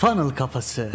Funnel Kafası.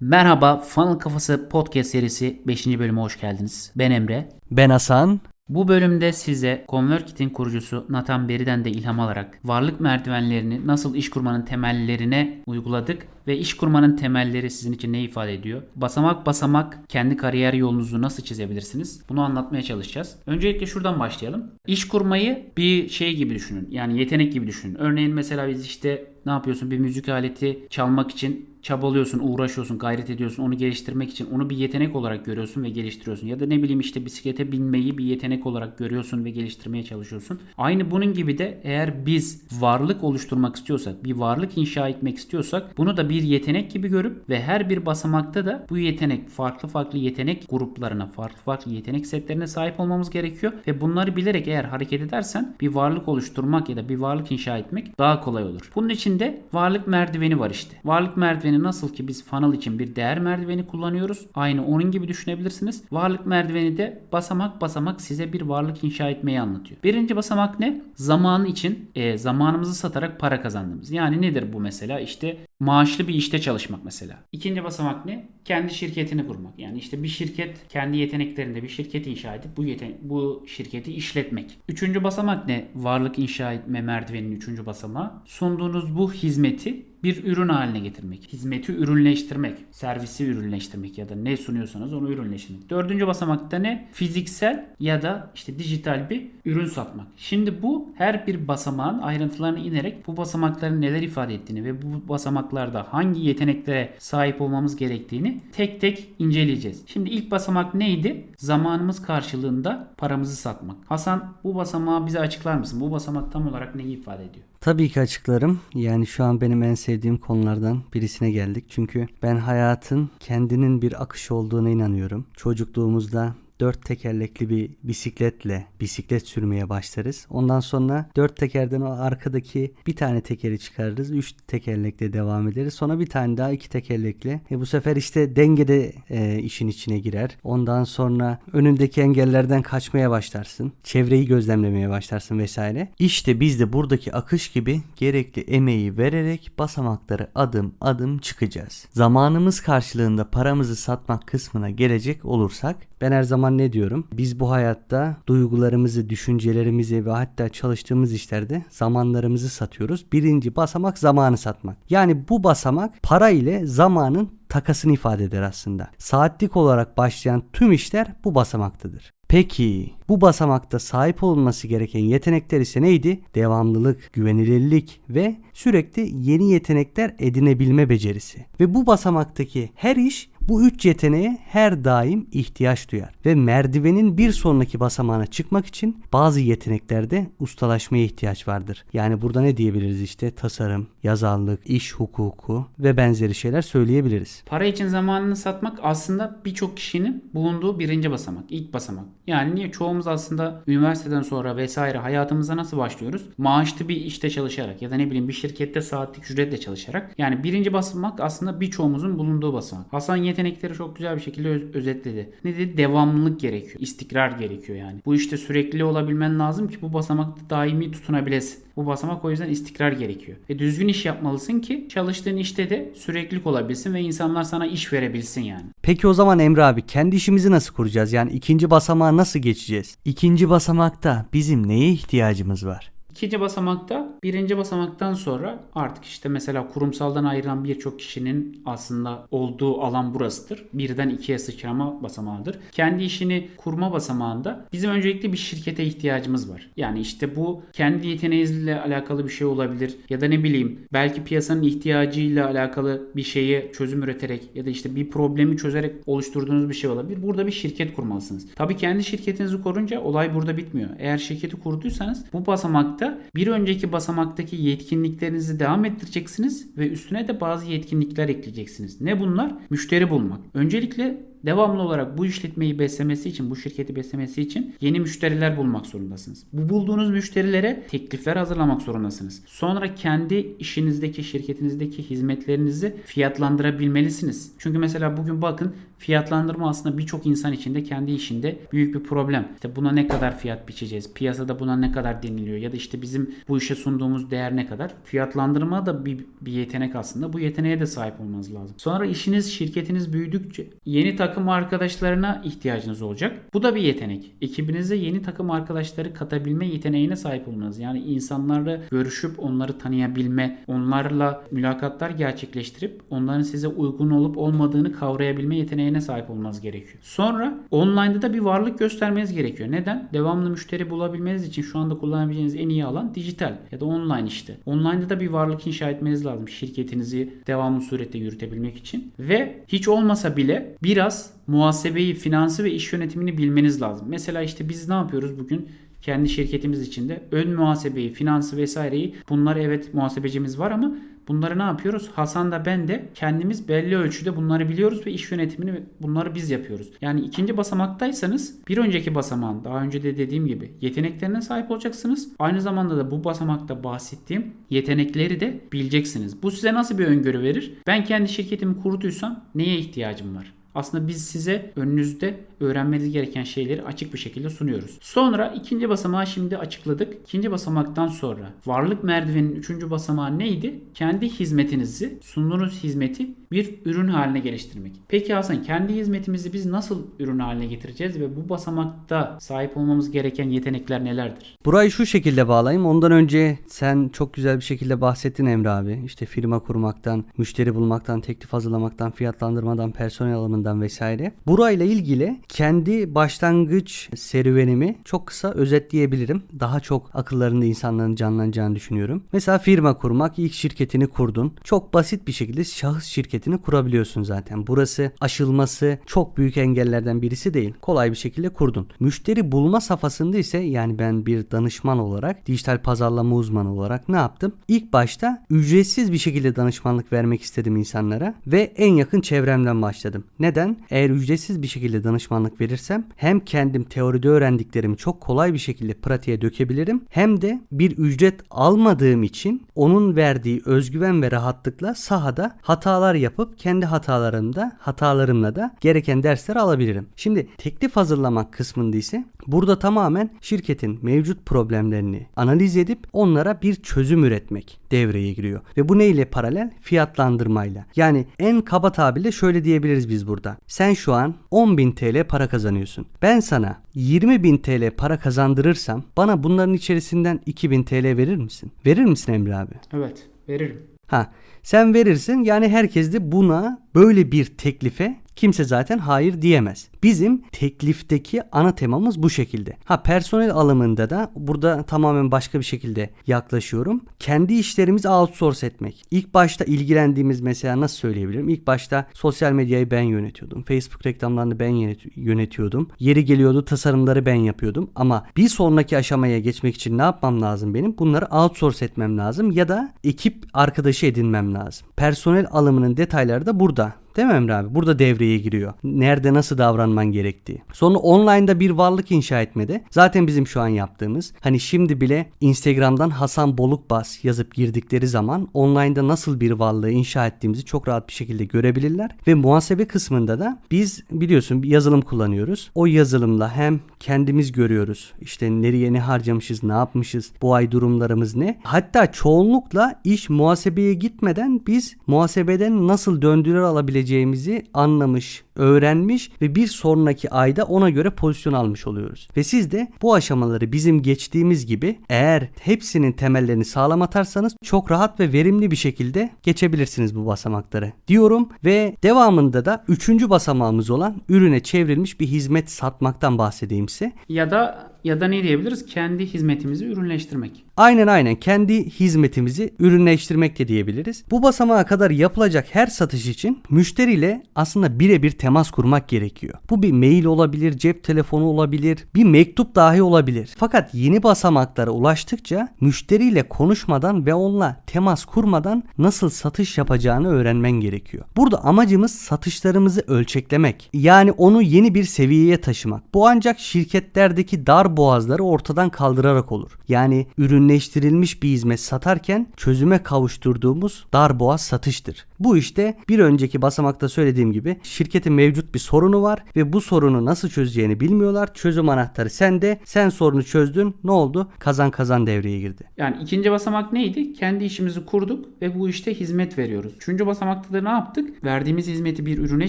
Merhaba, Funnel Kafası podcast serisi 5. bölüme hoş geldiniz. Ben Emre. Ben Hasan. Bu bölümde size ConvertKit'in kurucusu Nathan Berry'den de ilham alarak varlık merdivenlerini nasıl iş kurmanın temellerine uyguladık ve iş kurmanın temelleri sizin için ne ifade ediyor? Basamak basamak kendi kariyer yolunuzu nasıl çizebilirsiniz? Bunu anlatmaya çalışacağız. Öncelikle şuradan başlayalım. İş kurmayı bir şey gibi düşünün. Yani yetenek gibi düşünün. Örneğin mesela biz işte ne yapıyorsun? Bir müzik aleti çalmak için çabalıyorsun, uğraşıyorsun, gayret ediyorsun, onu geliştirmek için onu bir yetenek olarak görüyorsun ve geliştiriyorsun. Ya da ne bileyim işte bisiklete binmeyi bir yetenek olarak görüyorsun ve geliştirmeye çalışıyorsun. Aynı bunun gibi de eğer biz varlık oluşturmak istiyorsak, bir varlık inşa etmek istiyorsak bunu da bir yetenek gibi görüp ve her bir basamakta da bu yetenek farklı farklı yetenek gruplarına, farklı farklı yetenek setlerine sahip olmamız gerekiyor ve bunları bilerek eğer hareket edersen bir varlık oluşturmak ya da bir varlık inşa etmek daha kolay olur. Bunun için de varlık merdiveni var işte. Varlık merdiveni nasıl ki biz funnel için bir değer merdiveni kullanıyoruz. Aynı onun gibi düşünebilirsiniz. Varlık merdiveni de basamak basamak size bir varlık inşa etmeyi anlatıyor. Birinci basamak ne? Zaman için e, zamanımızı satarak para kazandığımız. Yani nedir bu mesela? İşte maaşlı bir işte çalışmak mesela. İkinci basamak ne? Kendi şirketini kurmak. Yani işte bir şirket kendi yeteneklerinde bir şirket inşa edip bu yeten bu şirketi işletmek. Üçüncü basamak ne? Varlık inşa etme merdiveninin üçüncü basamağı. Sunduğunuz bu hizmeti bir ürün haline getirmek. Hizmeti ürünleştirmek. Servisi ürünleştirmek ya da ne sunuyorsanız onu ürünleştirmek. Dördüncü basamakta ne? Fiziksel ya da işte dijital bir ürün satmak. Şimdi bu her bir basamağın ayrıntılarına inerek bu basamakların neler ifade ettiğini ve bu basamaklarda hangi yeteneklere sahip olmamız gerektiğini tek tek inceleyeceğiz. Şimdi ilk basamak neydi? Zamanımız karşılığında paramızı satmak. Hasan bu basamağı bize açıklar mısın? Bu basamak tam olarak neyi ifade ediyor? Tabii ki açıklarım. Yani şu an benim en sevdiğim konulardan birisine geldik. Çünkü ben hayatın kendinin bir akış olduğuna inanıyorum. Çocukluğumuzda dört tekerlekli bir bisikletle bisiklet sürmeye başlarız. Ondan sonra dört tekerden o arkadaki bir tane tekeri çıkarırız. Üç tekerlekle devam ederiz. Sonra bir tane daha iki tekerlekle. E bu sefer işte dengede e, işin içine girer. Ondan sonra önündeki engellerden kaçmaya başlarsın. Çevreyi gözlemlemeye başlarsın vesaire. İşte biz de buradaki akış gibi gerekli emeği vererek basamakları adım adım çıkacağız. Zamanımız karşılığında paramızı satmak kısmına gelecek olursak ben her zaman ne diyorum? Biz bu hayatta duygularımızı, düşüncelerimizi ve hatta çalıştığımız işlerde zamanlarımızı satıyoruz. Birinci basamak zamanı satmak. Yani bu basamak para ile zamanın takasını ifade eder aslında. Saatlik olarak başlayan tüm işler bu basamaktadır. Peki bu basamakta sahip olunması gereken yetenekler ise neydi? Devamlılık, güvenilirlik ve sürekli yeni yetenekler edinebilme becerisi. Ve bu basamaktaki her iş bu üç yeteneğe her daim ihtiyaç duyar ve merdivenin bir sonraki basamağına çıkmak için bazı yeteneklerde ustalaşmaya ihtiyaç vardır. Yani burada ne diyebiliriz işte tasarım, yazarlık, iş hukuku ve benzeri şeyler söyleyebiliriz. Para için zamanını satmak aslında birçok kişinin bulunduğu birinci basamak, ilk basamak. Yani niye çoğumuz aslında üniversiteden sonra vesaire hayatımıza nasıl başlıyoruz? Maaşlı bir işte çalışarak ya da ne bileyim bir şirkette saatlik ücretle çalışarak. Yani birinci basamak aslında birçoğumuzun bulunduğu basamak. Hasan yetenekleri çok güzel bir şekilde öz- özetledi. Ne dedi? Devamlılık gerekiyor. istikrar gerekiyor yani. Bu işte sürekli olabilmen lazım ki bu basamakta daimi tutunabilesin. Bu basamak o yüzden istikrar gerekiyor. Ve düzgün iş yapmalısın ki çalıştığın işte de süreklilik olabilsin ve insanlar sana iş verebilsin yani. Peki o zaman Emre abi kendi işimizi nasıl kuracağız? Yani ikinci basamağa nasıl geçeceğiz? İkinci basamakta bizim neye ihtiyacımız var? İkinci basamakta birinci basamaktan sonra artık işte mesela kurumsaldan ayrılan birçok kişinin aslında olduğu alan burasıdır. Birden ikiye sıçrama basamağıdır. Kendi işini kurma basamağında bizim öncelikle bir şirkete ihtiyacımız var. Yani işte bu kendi yeteneğinizle alakalı bir şey olabilir ya da ne bileyim belki piyasanın ihtiyacıyla alakalı bir şeye çözüm üreterek ya da işte bir problemi çözerek oluşturduğunuz bir şey olabilir. Burada bir şirket kurmalısınız. Tabii kendi şirketinizi kurunca olay burada bitmiyor. Eğer şirketi kurduysanız bu basamakta bir önceki basamaktaki yetkinliklerinizi devam ettireceksiniz ve üstüne de bazı yetkinlikler ekleyeceksiniz. Ne bunlar? Müşteri bulmak. Öncelikle devamlı olarak bu işletmeyi beslemesi için, bu şirketi beslemesi için yeni müşteriler bulmak zorundasınız. Bu bulduğunuz müşterilere teklifler hazırlamak zorundasınız. Sonra kendi işinizdeki, şirketinizdeki hizmetlerinizi fiyatlandırabilmelisiniz. Çünkü mesela bugün bakın fiyatlandırma aslında birçok insan için de kendi işinde büyük bir problem. İşte buna ne kadar fiyat biçeceğiz? Piyasada buna ne kadar deniliyor? Ya da işte bizim bu işe sunduğumuz değer ne kadar? Fiyatlandırma da bir, bir yetenek aslında. Bu yeteneğe de sahip olmanız lazım. Sonra işiniz, şirketiniz büyüdükçe yeni takım arkadaşlarına ihtiyacınız olacak. Bu da bir yetenek. Ekibinize yeni takım arkadaşları katabilme yeteneğine sahip olmanız. Yani insanlarla görüşüp onları tanıyabilme, onlarla mülakatlar gerçekleştirip onların size uygun olup olmadığını kavrayabilme yeteneğine sahip olmanız gerekiyor. Sonra online'da da bir varlık göstermeniz gerekiyor. Neden? Devamlı müşteri bulabilmeniz için şu anda kullanabileceğiniz en iyi alan dijital ya da online işte. Online'da da bir varlık inşa etmeniz lazım şirketinizi devamlı surette yürütebilmek için. Ve hiç olmasa bile biraz muhasebeyi, finansı ve iş yönetimini bilmeniz lazım. Mesela işte biz ne yapıyoruz bugün? kendi şirketimiz içinde ön muhasebeyi, finansı vesaireyi bunlar evet muhasebecimiz var ama bunları ne yapıyoruz? Hasan da ben de kendimiz belli ölçüde bunları biliyoruz ve iş yönetimini bunları biz yapıyoruz. Yani ikinci basamaktaysanız bir önceki basamağın daha önce de dediğim gibi yeteneklerine sahip olacaksınız. Aynı zamanda da bu basamakta bahsettiğim yetenekleri de bileceksiniz. Bu size nasıl bir öngörü verir? Ben kendi şirketimi kurduysam neye ihtiyacım var? Aslında biz size önünüzde öğrenmeniz gereken şeyleri açık bir şekilde sunuyoruz. Sonra ikinci basamağı şimdi açıkladık. İkinci basamaktan sonra varlık merdiveninin üçüncü basamağı neydi? Kendi hizmetinizi, sunduğunuz hizmeti bir ürün haline geliştirmek. Peki Hasan kendi hizmetimizi biz nasıl ürün haline getireceğiz ve bu basamakta sahip olmamız gereken yetenekler nelerdir? Burayı şu şekilde bağlayayım. Ondan önce sen çok güzel bir şekilde bahsettin Emre abi. İşte firma kurmaktan, müşteri bulmaktan, teklif hazırlamaktan, fiyatlandırmadan, personel alımından vesaire. Burayla ilgili kendi başlangıç serüvenimi çok kısa özetleyebilirim. Daha çok akıllarında insanların canlanacağını düşünüyorum. Mesela firma kurmak, ilk şirketini kurdun. Çok basit bir şekilde şahıs şirketini kurabiliyorsun zaten. Burası aşılması çok büyük engellerden birisi değil. Kolay bir şekilde kurdun. Müşteri bulma safhasında ise yani ben bir danışman olarak, dijital pazarlama uzmanı olarak ne yaptım? İlk başta ücretsiz bir şekilde danışmanlık vermek istedim insanlara ve en yakın çevremden başladım. Neden? Eğer ücretsiz bir şekilde danışmanlık verirsem hem kendim teoride öğrendiklerimi çok kolay bir şekilde pratiğe dökebilirim hem de bir ücret almadığım için onun verdiği özgüven ve rahatlıkla sahada hatalar yapıp kendi hatalarımda hatalarımla da gereken dersler alabilirim. Şimdi teklif hazırlamak kısmında ise burada tamamen şirketin mevcut problemlerini analiz edip onlara bir çözüm üretmek devreye giriyor. Ve bu neyle paralel? Fiyatlandırmayla. Yani en kaba tabirle şöyle diyebiliriz biz burada. Sen şu an 10.000 TL para kazanıyorsun. Ben sana 20.000 TL para kazandırırsam bana bunların içerisinden 2.000 TL verir misin? Verir misin Emre abi? Evet, veririm. Ha, sen verirsin yani herkes de buna böyle bir teklife kimse zaten hayır diyemez. Bizim teklifteki ana temamız bu şekilde. Ha personel alımında da burada tamamen başka bir şekilde yaklaşıyorum. Kendi işlerimizi outsource etmek. İlk başta ilgilendiğimiz mesela nasıl söyleyebilirim? İlk başta sosyal medyayı ben yönetiyordum. Facebook reklamlarını ben yönet- yönetiyordum. Yeri geliyordu tasarımları ben yapıyordum. Ama bir sonraki aşamaya geçmek için ne yapmam lazım benim? Bunları outsource etmem lazım ya da ekip arkadaşı edinmem lazım. Personel alımının detayları da burada. Değil mi Emre abi? Burada devreye giriyor. Nerede nasıl davranman gerektiği. Sonra online'da bir varlık inşa etmede zaten bizim şu an yaptığımız hani şimdi bile Instagram'dan Hasan Bolukbas yazıp girdikleri zaman online'da nasıl bir varlığı inşa ettiğimizi çok rahat bir şekilde görebilirler. Ve muhasebe kısmında da biz biliyorsun bir yazılım kullanıyoruz. O yazılımla hem kendimiz görüyoruz. İşte nereye ne harcamışız, ne yapmışız, bu ay durumlarımız ne. Hatta çoğunlukla iş muhasebeye gitmeden biz muhasebeden nasıl döndürer alabileceğimizi anlamış, öğrenmiş ve bir sonraki ayda ona göre pozisyon almış oluyoruz. Ve siz de bu aşamaları bizim geçtiğimiz gibi eğer hepsinin temellerini sağlam atarsanız çok rahat ve verimli bir şekilde geçebilirsiniz bu basamakları diyorum ve devamında da üçüncü basamağımız olan ürüne çevrilmiş bir hizmet satmaktan bahsedeyim size. Ya da Ya da ne diyebiliriz? Kendi hizmetimizi ürünleştirmek. Aynen aynen kendi hizmetimizi ürünleştirmek de diyebiliriz. Bu basamağa kadar yapılacak her satış için müşteriyle aslında birebir temas kurmak gerekiyor. Bu bir mail olabilir, cep telefonu olabilir, bir mektup dahi olabilir. Fakat yeni basamaklara ulaştıkça müşteriyle konuşmadan ve onunla temas kurmadan nasıl satış yapacağını öğrenmen gerekiyor. Burada amacımız satışlarımızı ölçeklemek. Yani onu yeni bir seviyeye taşımak. Bu ancak şirketlerdeki dar boğazları ortadan kaldırarak olur. Yani ürünleştirilmiş bir hizmet satarken çözüme kavuşturduğumuz dar boğaz satıştır. Bu işte bir önceki basamakta söylediğim gibi şirketin mevcut bir sorunu var ve bu sorunu nasıl çözeceğini bilmiyorlar. Çözüm anahtarı sende. Sen sorunu çözdün. Ne oldu? Kazan kazan devreye girdi. Yani ikinci basamak neydi? Kendi işimizi kurduk ve bu işte hizmet veriyoruz. Üçüncü basamakta da ne yaptık? Verdiğimiz hizmeti bir ürüne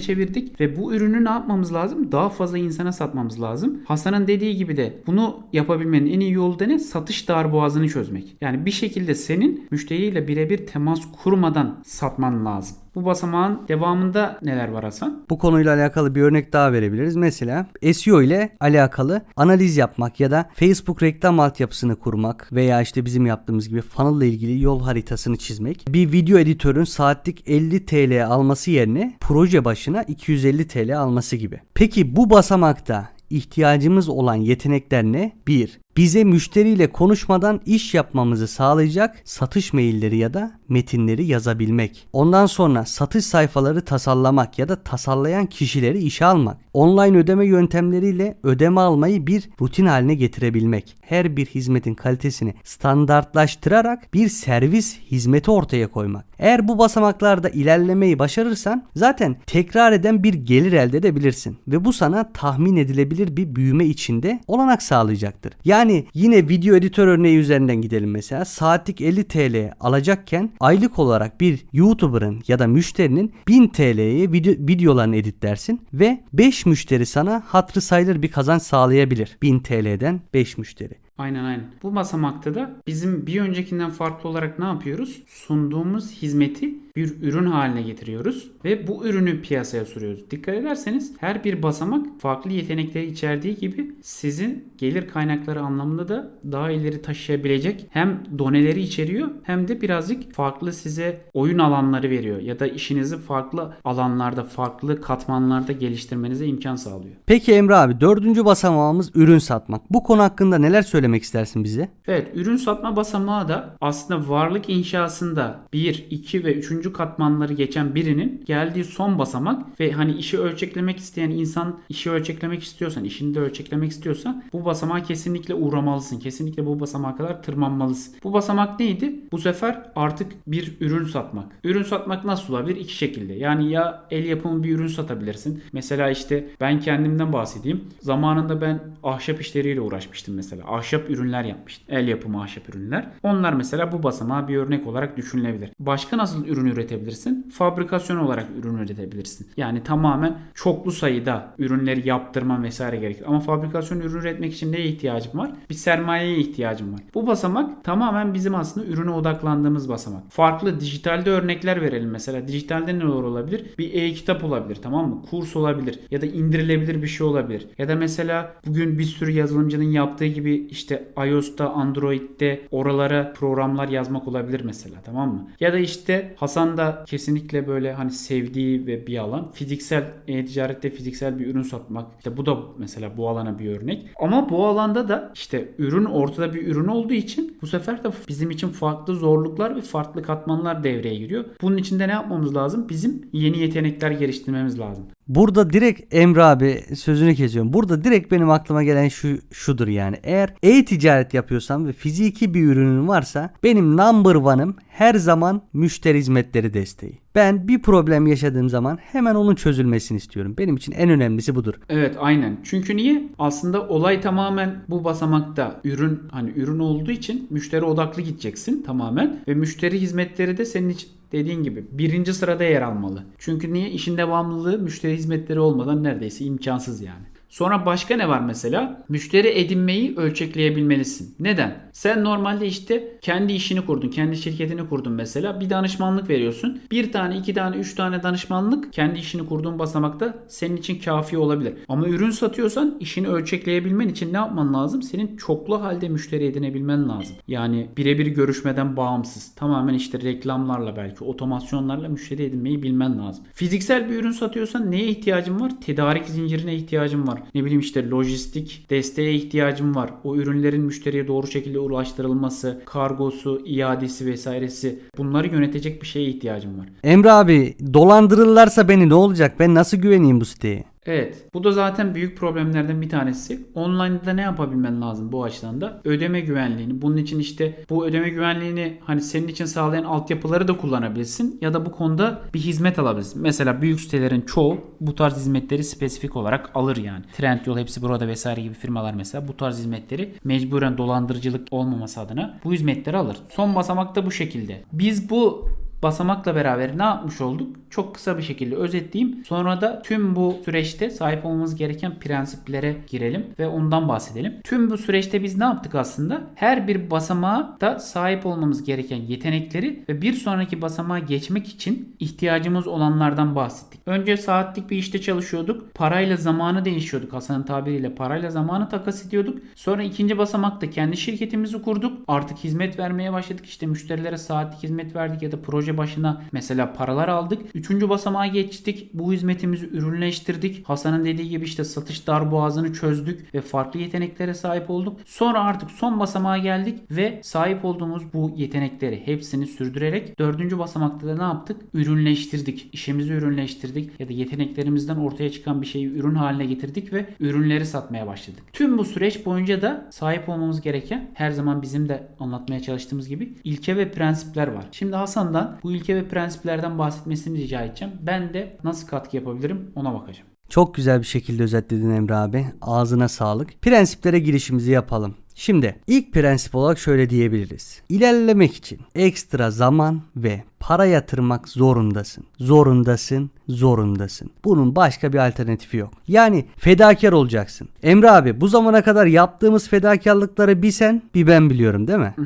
çevirdik ve bu ürünü ne yapmamız lazım? Daha fazla insana satmamız lazım. Hasan'ın dediği gibi de bunu yapabilmenin en iyi yolu da ne? Satış darboğazını çözmek. Yani bir şekilde senin müşteriyle birebir temas kurmadan satman lazım. Bu basamağın devamında neler var Hasan? Bu konuyla alakalı bir örnek daha verebiliriz. Mesela SEO ile alakalı analiz yapmak ya da Facebook reklam altyapısını kurmak veya işte bizim yaptığımız gibi funnel ile ilgili yol haritasını çizmek. Bir video editörün saatlik 50 TL alması yerine proje başına 250 TL alması gibi. Peki bu basamakta ihtiyacımız olan yetenekler ne? 1. Bize müşteriyle konuşmadan iş yapmamızı sağlayacak satış mailleri ya da metinleri yazabilmek. Ondan sonra satış sayfaları tasarlamak ya da tasarlayan kişileri işe almak. Online ödeme yöntemleriyle ödeme almayı bir rutin haline getirebilmek. Her bir hizmetin kalitesini standartlaştırarak bir servis hizmeti ortaya koymak. Eğer bu basamaklarda ilerlemeyi başarırsan zaten tekrar eden bir gelir elde edebilirsin ve bu sana tahmin edilebilir bir büyüme içinde olanak sağlayacaktır. Yani yine video editör örneği üzerinden gidelim mesela. Saatlik 50 TL alacakken aylık olarak bir YouTuber'ın ya da müşterinin 1000 TL'ye video, videolarını editlersin ve 5 müşteri sana hatırı sayılır bir kazanç sağlayabilir. 1000 TL'den 5 müşteri. Aynen aynen. Bu basamakta da bizim bir öncekinden farklı olarak ne yapıyoruz? Sunduğumuz hizmeti bir ürün haline getiriyoruz ve bu ürünü piyasaya sürüyoruz. Dikkat ederseniz her bir basamak farklı yetenekleri içerdiği gibi sizin gelir kaynakları anlamında da daha ileri taşıyabilecek hem doneleri içeriyor hem de birazcık farklı size oyun alanları veriyor ya da işinizi farklı alanlarda, farklı katmanlarda geliştirmenize imkan sağlıyor. Peki Emre abi dördüncü basamağımız ürün satmak. Bu konu hakkında neler söylemek istersin bize? Evet, ürün satma basamağı da aslında varlık inşasında 1, 2 ve 3. katmanları geçen birinin geldiği son basamak ve hani işi ölçeklemek isteyen insan işi ölçeklemek istiyorsan, işini de ölçeklemek istiyorsa bu basamağa kesinlikle uğramalısın. Kesinlikle bu basamağa kadar tırmanmalısın. Bu basamak neydi? Bu sefer artık bir ürün satmak. Ürün satmak nasıl olabilir? İki şekilde. Yani ya el yapımı bir ürün satabilirsin. Mesela işte ben kendimden bahsedeyim. Zamanında ben ahşap işleriyle uğraşmıştım mesela. Ahşap ürünler yapmıştım. El yapımı ahşap ürünler. Onlar mesela bu basamağa bir örnek olarak düşünülebilir. Başka nasıl ürün üretebilirsin? Fabrikasyon olarak ürün üretebilirsin. Yani tamamen çoklu sayıda ürünleri yaptırman vesaire gerekir. Ama fabrikasyon ürün üretmek için neye ihtiyacım var? Bir sermayeye ihtiyacım var. Bu basamak tamamen bizim aslında ürüne odaklandığımız basamak. Farklı dijitalde örnekler verelim mesela. Dijitalde ne olur olabilir? Bir e-kitap olabilir tamam mı? Kurs olabilir ya da indirilebilir bir şey olabilir. Ya da mesela bugün bir sürü yazılımcının yaptığı gibi işte iOS'ta, Android'de oralara programlar yazmak olabilir mesela tamam mı? Ya da işte Hasan da kesinlikle böyle hani sevdiği ve bir alan fiziksel e-ticarette fiziksel bir ürün satmak. İşte bu da mesela bu alana bir örnek. Ama bu alanda da işte ürün ortada bir ürün olduğu için bu sefer de bizim için farklı zorluklar ve farklı katmanlar devreye giriyor. Bunun için de ne yapmamız lazım? Bizim yeni yetenekler geliştirmemiz lazım. Burada direkt Emre abi sözünü kesiyorum. Burada direkt benim aklıma gelen şu şudur yani. Eğer e-ticaret yapıyorsam ve fiziki bir ürünün varsa benim number one'ım her zaman müşteri hizmetleri desteği. Ben bir problem yaşadığım zaman hemen onun çözülmesini istiyorum. Benim için en önemlisi budur. Evet aynen. Çünkü niye? Aslında olay tamamen bu basamakta ürün hani ürün olduğu için müşteri odaklı gideceksin tamamen ve müşteri hizmetleri de senin için dediğin gibi birinci sırada yer almalı. Çünkü niye? İşin devamlılığı müşteri hizmetleri olmadan neredeyse imkansız yani. Sonra başka ne var mesela? Müşteri edinmeyi ölçekleyebilmelisin. Neden? Sen normalde işte kendi işini kurdun, kendi şirketini kurdun mesela. Bir danışmanlık veriyorsun. Bir tane, iki tane, üç tane danışmanlık kendi işini kurduğun basamakta senin için kafi olabilir. Ama ürün satıyorsan işini ölçekleyebilmen için ne yapman lazım? Senin çoklu halde müşteri edinebilmen lazım. Yani birebir görüşmeden bağımsız. Tamamen işte reklamlarla belki otomasyonlarla müşteri edinmeyi bilmen lazım. Fiziksel bir ürün satıyorsan neye ihtiyacın var? Tedarik zincirine ihtiyacın var. Ne bileyim işte lojistik desteğe ihtiyacın var. O ürünlerin müşteriye doğru şekilde ulaştırılması, kargosu, iadesi vesairesi bunları yönetecek bir şeye ihtiyacın var. Emre abi dolandırırlarsa beni ne olacak? Ben nasıl güveneyim bu siteye? Evet. Bu da zaten büyük problemlerden bir tanesi. Online'da ne yapabilmen lazım bu açıdan da? Ödeme güvenliğini. Bunun için işte bu ödeme güvenliğini hani senin için sağlayan altyapıları da kullanabilirsin. Ya da bu konuda bir hizmet alabilirsin. Mesela büyük sitelerin çoğu bu tarz hizmetleri spesifik olarak alır yani. Trendyol hepsi burada vesaire gibi firmalar mesela bu tarz hizmetleri mecburen dolandırıcılık olmaması adına bu hizmetleri alır. Son basamak da bu şekilde. Biz bu basamakla beraber ne yapmış olduk? Çok kısa bir şekilde özetleyeyim. Sonra da tüm bu süreçte sahip olmamız gereken prensiplere girelim ve ondan bahsedelim. Tüm bu süreçte biz ne yaptık aslında? Her bir basamağa da sahip olmamız gereken yetenekleri ve bir sonraki basamağa geçmek için ihtiyacımız olanlardan bahsettik. Önce saatlik bir işte çalışıyorduk. Parayla zamanı değişiyorduk. Hasan'ın tabiriyle parayla zamanı takas ediyorduk. Sonra ikinci basamakta kendi şirketimizi kurduk. Artık hizmet vermeye başladık. İşte müşterilere saatlik hizmet verdik ya da proje başına mesela paralar aldık. Üçüncü basamağa geçtik. Bu hizmetimizi ürünleştirdik. Hasan'ın dediği gibi işte satış darboğazını çözdük ve farklı yeteneklere sahip olduk. Sonra artık son basamağa geldik ve sahip olduğumuz bu yetenekleri hepsini sürdürerek dördüncü basamakta da ne yaptık? Ürünleştirdik. İşimizi ürünleştirdik ya da yeteneklerimizden ortaya çıkan bir şeyi ürün haline getirdik ve ürünleri satmaya başladık. Tüm bu süreç boyunca da sahip olmamız gereken her zaman bizim de anlatmaya çalıştığımız gibi ilke ve prensipler var. Şimdi Hasan'dan bu ilke ve prensiplerden bahsetmesini rica edeceğim. Ben de nasıl katkı yapabilirim ona bakacağım. Çok güzel bir şekilde özetledin Emre abi. Ağzına sağlık. Prensiplere girişimizi yapalım. Şimdi ilk prensip olarak şöyle diyebiliriz. İlerlemek için ekstra zaman ve para yatırmak zorundasın. Zorundasın, zorundasın. Bunun başka bir alternatifi yok. Yani fedakar olacaksın. Emre abi bu zamana kadar yaptığımız fedakarlıkları bir sen bir ben biliyorum değil mi?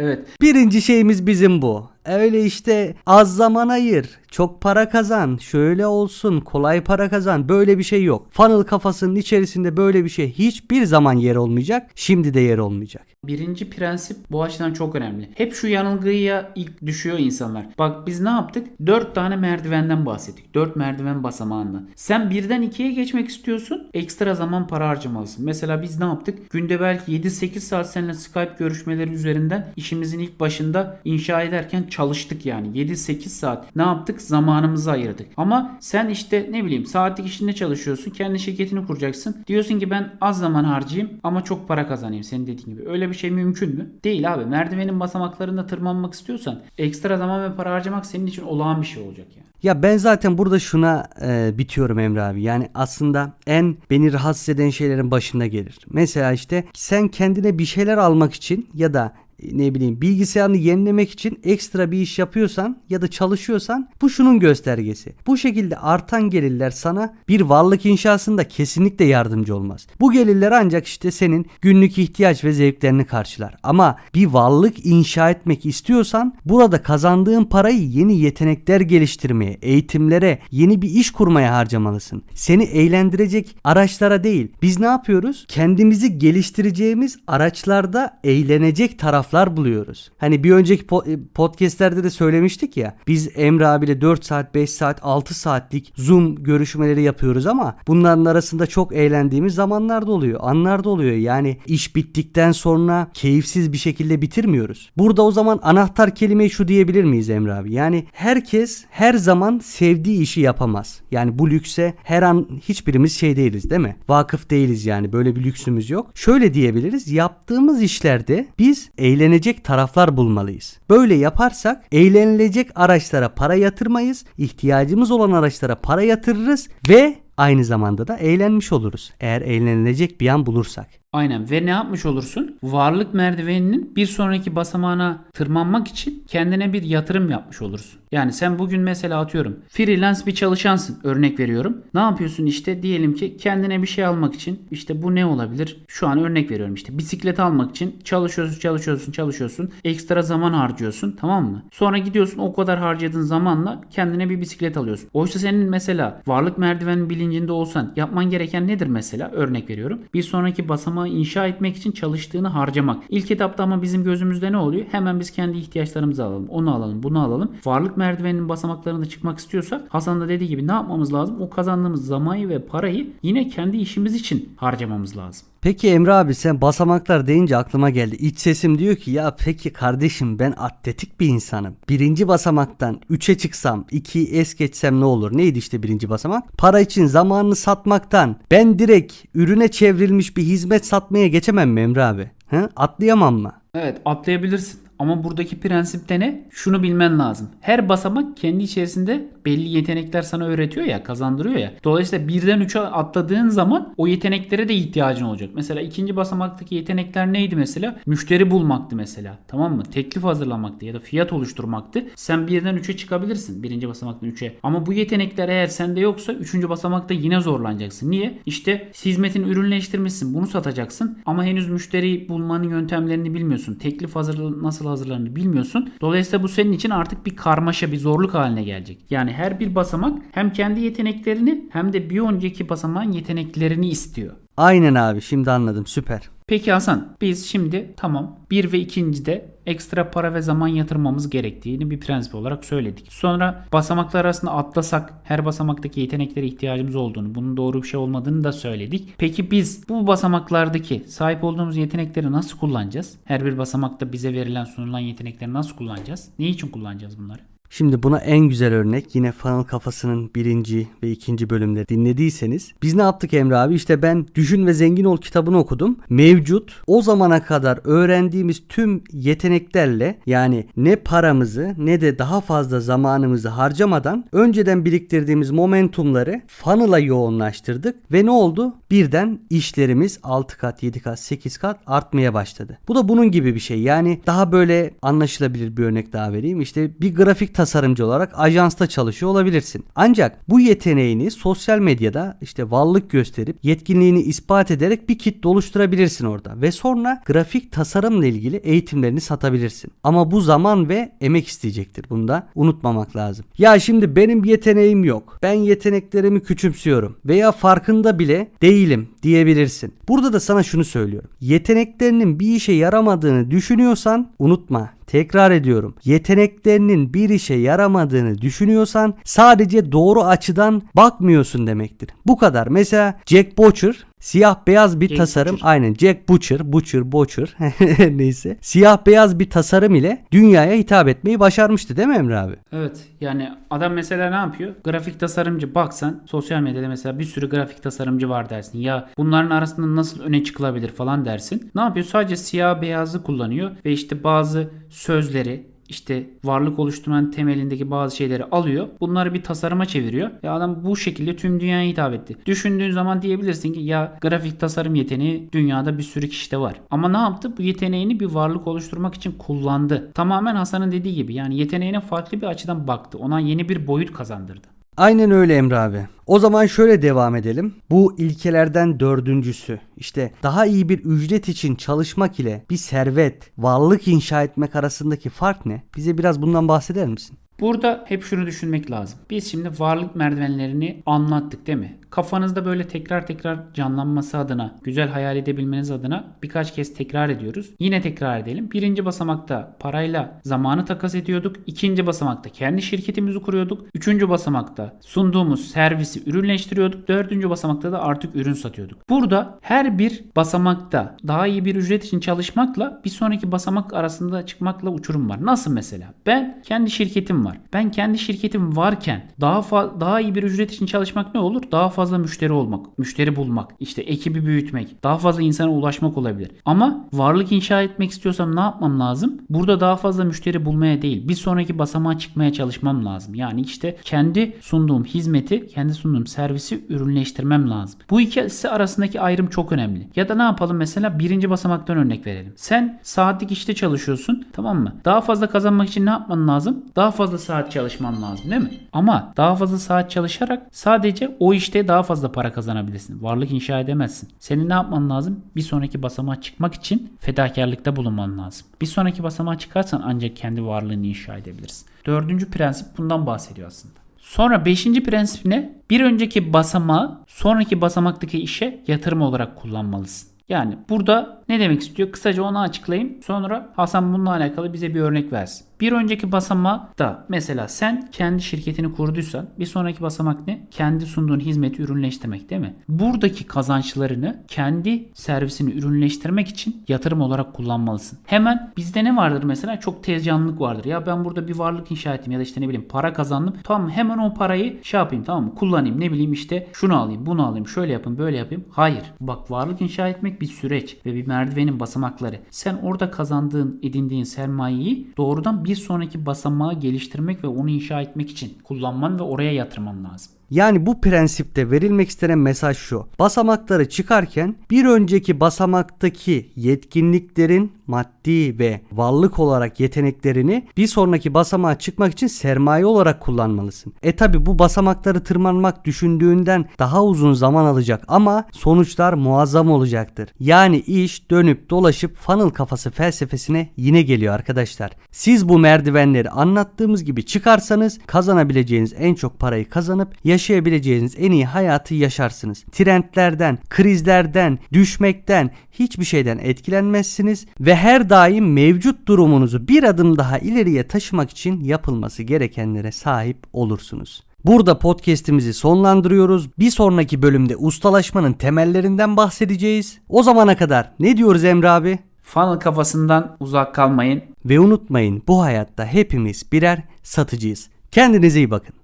Evet. Birinci şeyimiz bizim bu. Öyle işte az zaman ayır, çok para kazan, şöyle olsun, kolay para kazan böyle bir şey yok. Funnel kafasının içerisinde böyle bir şey hiçbir zaman yer olmayacak. Şimdi de yer olmayacak. Birinci prensip bu açıdan çok önemli. Hep şu yanılgıya ilk düşüyor insanlar. Bak biz ne yaptık? 4 tane merdivenden bahsettik. 4 merdiven basamağından. Sen birden ikiye geçmek istiyorsun. Ekstra zaman para harcamalısın. Mesela biz ne yaptık? Günde belki 7-8 saat seninle Skype görüşmeleri üzerinden işimizin ilk başında inşa ederken çalıştık yani. 7-8 saat ne yaptık? Zamanımızı ayırdık. Ama sen işte ne bileyim saatlik işinde çalışıyorsun. Kendi şirketini kuracaksın. Diyorsun ki ben az zaman harcayayım ama çok para kazanayım senin dediğin gibi. Öyle bir şey mümkün mü? Değil abi. Merdivenin basamaklarında tırmanmak istiyorsan ekstra zaman ve para harcamak senin için olağan bir şey olacak yani. Ya ben zaten burada şuna e, bitiyorum Emre abi. Yani aslında en beni rahatsız eden şeylerin başında gelir. Mesela işte sen kendine bir şeyler almak için ya da ne bileyim bilgisayarını yenilemek için ekstra bir iş yapıyorsan ya da çalışıyorsan bu şunun göstergesi. Bu şekilde artan gelirler sana bir varlık inşasında kesinlikle yardımcı olmaz. Bu gelirler ancak işte senin günlük ihtiyaç ve zevklerini karşılar. Ama bir varlık inşa etmek istiyorsan burada kazandığın parayı yeni yetenekler geliştirmeye, eğitimlere, yeni bir iş kurmaya harcamalısın. Seni eğlendirecek araçlara değil. Biz ne yapıyoruz? Kendimizi geliştireceğimiz araçlarda eğlenecek taraflar buluyoruz. Hani bir önceki po- e, podcastlerde de söylemiştik ya. Biz Emre abiyle 4 saat, 5 saat, 6 saatlik Zoom görüşmeleri yapıyoruz ama bunların arasında çok eğlendiğimiz zamanlar da oluyor. Anlar da oluyor. Yani iş bittikten sonra keyifsiz bir şekilde bitirmiyoruz. Burada o zaman anahtar kelimeyi şu diyebilir miyiz Emre abi? Yani herkes her zaman sevdiği işi yapamaz. Yani bu lükse her an hiçbirimiz şey değiliz değil mi? Vakıf değiliz yani böyle bir lüksümüz yok. Şöyle diyebiliriz yaptığımız işlerde biz eğlenecek taraflar bulmalıyız. Böyle yaparsak eğlenilecek araçlara para yatırmayız. ihtiyacımız olan araçlara para yatırırız ve aynı zamanda da eğlenmiş oluruz. Eğer eğlenilecek bir an bulursak. Aynen ve ne yapmış olursun? Varlık merdiveninin bir sonraki basamağına tırmanmak için kendine bir yatırım yapmış olursun. Yani sen bugün mesela atıyorum freelance bir çalışansın örnek veriyorum. Ne yapıyorsun işte diyelim ki kendine bir şey almak için işte bu ne olabilir? Şu an örnek veriyorum işte bisiklet almak için çalışıyorsun çalışıyorsun çalışıyorsun ekstra zaman harcıyorsun tamam mı? Sonra gidiyorsun o kadar harcadığın zamanla kendine bir bisiklet alıyorsun. Oysa senin mesela varlık merdivenin bilincinde olsan yapman gereken nedir mesela? Örnek veriyorum. Bir sonraki basamağı inşa etmek için çalıştığını harcamak. İlk etapta ama bizim gözümüzde ne oluyor? Hemen biz kendi ihtiyaçlarımızı alalım. Onu alalım, bunu alalım. Varlık merdiveninin basamaklarında çıkmak istiyorsak Hasan da dediği gibi ne yapmamız lazım? O kazandığımız zamanı ve parayı yine kendi işimiz için harcamamız lazım. Peki Emre abi sen basamaklar deyince aklıma geldi. İç sesim diyor ki ya peki kardeşim ben atletik bir insanım. Birinci basamaktan 3'e çıksam 2'yi es geçsem ne olur? Neydi işte birinci basamak? Para için zamanını satmaktan ben direkt ürüne çevrilmiş bir hizmet satmaya geçemem mi Emre abi? He? Atlayamam mı? Evet atlayabilirsin. Ama buradaki prensipte ne? Şunu bilmen lazım. Her basamak kendi içerisinde belli yetenekler sana öğretiyor ya, kazandırıyor ya. Dolayısıyla birden 3'e atladığın zaman o yeteneklere de ihtiyacın olacak. Mesela ikinci basamaktaki yetenekler neydi mesela? Müşteri bulmaktı mesela. Tamam mı? Teklif hazırlamaktı ya da fiyat oluşturmaktı. Sen birden 3'e çıkabilirsin. Birinci basamaktan 3'e. Ama bu yetenekler eğer sende yoksa 3. basamakta yine zorlanacaksın. Niye? İşte hizmetin ürünleştirmişsin. Bunu satacaksın. Ama henüz müşteri bulmanın yöntemlerini bilmiyorsun. Teklif hazır nasıl hazırlanır bilmiyorsun. Dolayısıyla bu senin için artık bir karmaşa, bir zorluk haline gelecek. Yani her bir basamak hem kendi yeteneklerini hem de bir önceki basamağın yeteneklerini istiyor. Aynen abi şimdi anladım süper. Peki Hasan biz şimdi tamam 1 ve 2. de ekstra para ve zaman yatırmamız gerektiğini bir prensip olarak söyledik. Sonra basamaklar arasında atlasak her basamaktaki yeteneklere ihtiyacımız olduğunu, bunun doğru bir şey olmadığını da söyledik. Peki biz bu basamaklardaki sahip olduğumuz yetenekleri nasıl kullanacağız? Her bir basamakta bize verilen sunulan yetenekleri nasıl kullanacağız? Ne için kullanacağız bunları? Şimdi buna en güzel örnek yine Funnel Kafası'nın birinci ve ikinci bölümleri dinlediyseniz biz ne yaptık Emre abi? İşte ben Düşün ve Zengin Ol kitabını okudum. Mevcut o zamana kadar öğrendiğimiz tüm yeteneklerle yani ne paramızı ne de daha fazla zamanımızı harcamadan önceden biriktirdiğimiz momentumları funnel'a yoğunlaştırdık ve ne oldu? Birden işlerimiz 6 kat, 7 kat, 8 kat artmaya başladı. Bu da bunun gibi bir şey. Yani daha böyle anlaşılabilir bir örnek daha vereyim. İşte bir grafik tasarımcı olarak ajansta çalışıyor olabilirsin. Ancak bu yeteneğini sosyal medyada işte varlık gösterip yetkinliğini ispat ederek bir kitle oluşturabilirsin orada ve sonra grafik tasarımla ilgili eğitimlerini satabilirsin. Ama bu zaman ve emek isteyecektir. Bunu da unutmamak lazım. Ya şimdi benim yeteneğim yok. Ben yeteneklerimi küçümsüyorum veya farkında bile değilim diyebilirsin. Burada da sana şunu söylüyorum. Yeteneklerinin bir işe yaramadığını düşünüyorsan unutma. Tekrar ediyorum. Yeteneklerinin bir işe yaramadığını düşünüyorsan sadece doğru açıdan bakmıyorsun demektir. Bu kadar. Mesela Jack Butcher siyah beyaz bir Jack tasarım Butcher. aynen Jack Butcher Butcher Butcher neyse siyah beyaz bir tasarım ile dünyaya hitap etmeyi başarmıştı değil mi Emre abi? Evet yani adam mesela ne yapıyor? Grafik tasarımcı baksan sosyal medyada mesela bir sürü grafik tasarımcı var dersin. Ya bunların arasında nasıl öne çıkılabilir falan dersin. Ne yapıyor? Sadece siyah beyazı kullanıyor ve işte bazı sözleri işte varlık oluşturmanın temelindeki bazı şeyleri alıyor. Bunları bir tasarıma çeviriyor. Ve adam bu şekilde tüm dünyaya hitap etti. Düşündüğün zaman diyebilirsin ki ya grafik tasarım yeteneği dünyada bir sürü kişide var. Ama ne yaptı? Bu yeteneğini bir varlık oluşturmak için kullandı. Tamamen Hasan'ın dediği gibi yani yeteneğine farklı bir açıdan baktı. Ona yeni bir boyut kazandırdı. Aynen öyle Emre abi. O zaman şöyle devam edelim. Bu ilkelerden dördüncüsü. İşte daha iyi bir ücret için çalışmak ile bir servet, varlık inşa etmek arasındaki fark ne? Bize biraz bundan bahseder misin? Burada hep şunu düşünmek lazım. Biz şimdi varlık merdivenlerini anlattık değil mi? Kafanızda böyle tekrar tekrar canlanması adına, güzel hayal edebilmeniz adına birkaç kez tekrar ediyoruz. Yine tekrar edelim. Birinci basamakta parayla zamanı takas ediyorduk. İkinci basamakta kendi şirketimizi kuruyorduk. Üçüncü basamakta sunduğumuz servisi ürünleştiriyorduk. Dördüncü basamakta da artık ürün satıyorduk. Burada her bir basamakta daha iyi bir ücret için çalışmakla bir sonraki basamak arasında çıkmakla uçurum var. Nasıl mesela? Ben kendi şirketim var. Ben kendi şirketim varken daha daha iyi bir ücret için çalışmak ne olur? Daha fazla müşteri olmak, müşteri bulmak, işte ekibi büyütmek, daha fazla insana ulaşmak olabilir. Ama varlık inşa etmek istiyorsam ne yapmam lazım? Burada daha fazla müşteri bulmaya değil, bir sonraki basamağa çıkmaya çalışmam lazım. Yani işte kendi sunduğum hizmeti, kendi sunduğum servisi ürünleştirmem lazım. Bu ikisi arasındaki ayrım çok önemli. Ya da ne yapalım mesela birinci basamaktan örnek verelim. Sen saatlik işte çalışıyorsun tamam mı? Daha fazla kazanmak için ne yapman lazım? Daha fazla fazla saat çalışman lazım değil mi? Ama daha fazla saat çalışarak sadece o işte daha fazla para kazanabilirsin. Varlık inşa edemezsin. Senin ne yapman lazım? Bir sonraki basamağa çıkmak için fedakarlıkta bulunman lazım. Bir sonraki basamağa çıkarsan ancak kendi varlığını inşa edebilirsin. Dördüncü prensip bundan bahsediyor aslında. Sonra beşinci prensip ne? Bir önceki basamağı sonraki basamaktaki işe yatırım olarak kullanmalısın. Yani burada ne demek istiyor? Kısaca onu açıklayayım. Sonra Hasan bununla alakalı bize bir örnek versin. Bir önceki basamakta mesela sen kendi şirketini kurduysan bir sonraki basamak ne? Kendi sunduğun hizmeti ürünleştirmek değil mi? Buradaki kazançlarını kendi servisini ürünleştirmek için yatırım olarak kullanmalısın. Hemen bizde ne vardır mesela? Çok tezcanlılık vardır. Ya ben burada bir varlık inşa ettim ya da işte ne bileyim para kazandım. Tamam? Hemen o parayı şey yapayım tamam mı? Kullanayım ne bileyim işte şunu alayım bunu alayım şöyle yapayım böyle yapayım. Hayır. Bak varlık inşa etmek bir süreç ve bir merdivenin basamakları. Sen orada kazandığın edindiğin sermayeyi doğrudan bir sonraki basamağı geliştirmek ve onu inşa etmek için kullanman ve oraya yatırman lazım. Yani bu prensipte verilmek istenen mesaj şu. Basamakları çıkarken bir önceki basamaktaki yetkinliklerin maddi ve varlık olarak yeteneklerini bir sonraki basamağa çıkmak için sermaye olarak kullanmalısın. E tabi bu basamakları tırmanmak düşündüğünden daha uzun zaman alacak ama sonuçlar muazzam olacaktır. Yani iş dönüp dolaşıp funnel kafası felsefesine yine geliyor arkadaşlar. Siz bu merdivenleri anlattığımız gibi çıkarsanız kazanabileceğiniz en çok parayı kazanıp yaşayabileceğiniz en iyi hayatı yaşarsınız. Trendlerden, krizlerden, düşmekten, hiçbir şeyden etkilenmezsiniz ve her daim mevcut durumunuzu bir adım daha ileriye taşımak için yapılması gerekenlere sahip olursunuz. Burada podcast'imizi sonlandırıyoruz. Bir sonraki bölümde ustalaşmanın temellerinden bahsedeceğiz. O zamana kadar ne diyoruz Emre abi? Funnel kafasından uzak kalmayın. Ve unutmayın bu hayatta hepimiz birer satıcıyız. Kendinize iyi bakın.